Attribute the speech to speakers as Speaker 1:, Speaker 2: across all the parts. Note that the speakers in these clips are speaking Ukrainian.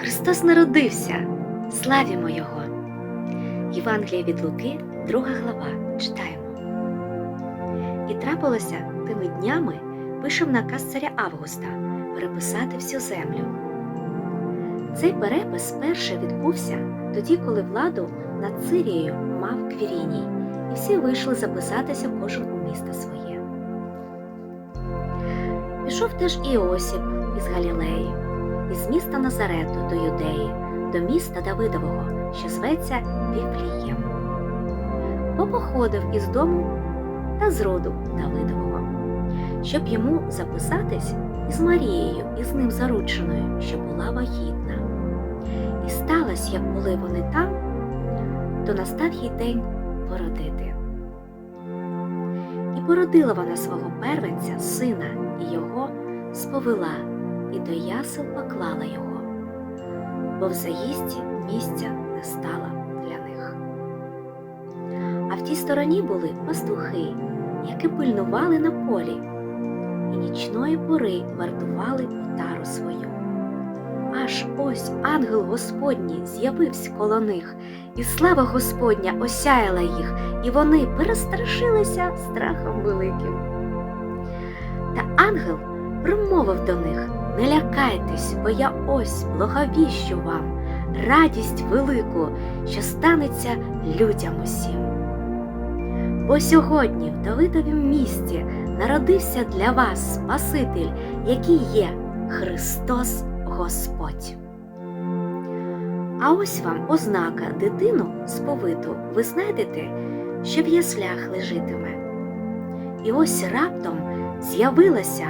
Speaker 1: Христос народився, славімо Його! Євангелія від Луки, друга глава, читаємо. І трапилося тими днями вийшов наказ царя Августа переписати всю землю. Цей перепис перше відбувся тоді, коли владу над Сирією мав Квіріній, і всі вийшли записатися кожен у місто своє. Пішов теж Іосіп із Галілеї, із міста Назарету до Юдеї, до міста Давидового, що зветься Віфлієм. Попоходив із дому та з роду Давидового, щоб йому записатись із Марією, із ним зарученою, що була вагітна. І сталося, як були вони там, то настав їй день породити. І породила вона свого первенця, сина, і його сповела, і до ясел поклала його, бо в заїзді місця не стало для них. А в тій стороні були пастухи, які пильнували на полі, і нічної пори вартували отару свою. Аж ось ангел Господній з'явився коло них, і слава Господня осяяла їх, і вони перестрашилися страхом великим. Та ангел промовив до них Не лякайтесь, бо я ось благовіщу вам, радість велику, що станеться людям усім. Бо сьогодні в Давидовім місті народився для вас Спаситель, який є Христос Господь. А ось вам ознака дитину сповиту ви знайдете, що в яслях лежитиме. І ось раптом з'явилася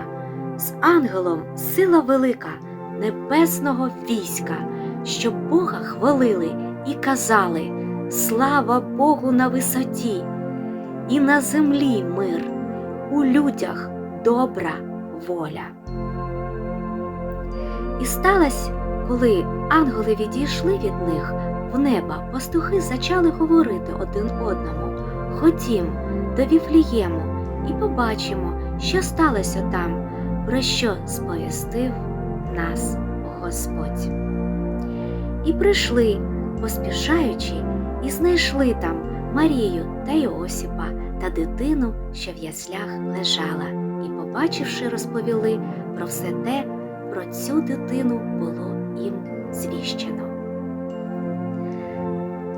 Speaker 1: з ангелом сила велика небесного війська, що Бога хвалили і казали Слава Богу на висоті, і на землі мир, у людях добра воля. І сталося, коли ангели відійшли від них в небо, пастухи почали говорити один одному Ходім до Віфлієму і побачимо, що сталося там, про що сповістив нас Господь. І прийшли, поспішаючи, і знайшли там Марію та Іосипа та дитину, що в яслях лежала, і, побачивши, розповіли про все те, про цю дитину було їм звіщено.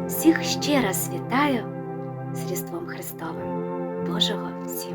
Speaker 1: Всіх ще раз вітаю з Різдвом Христовим, Божого благословення!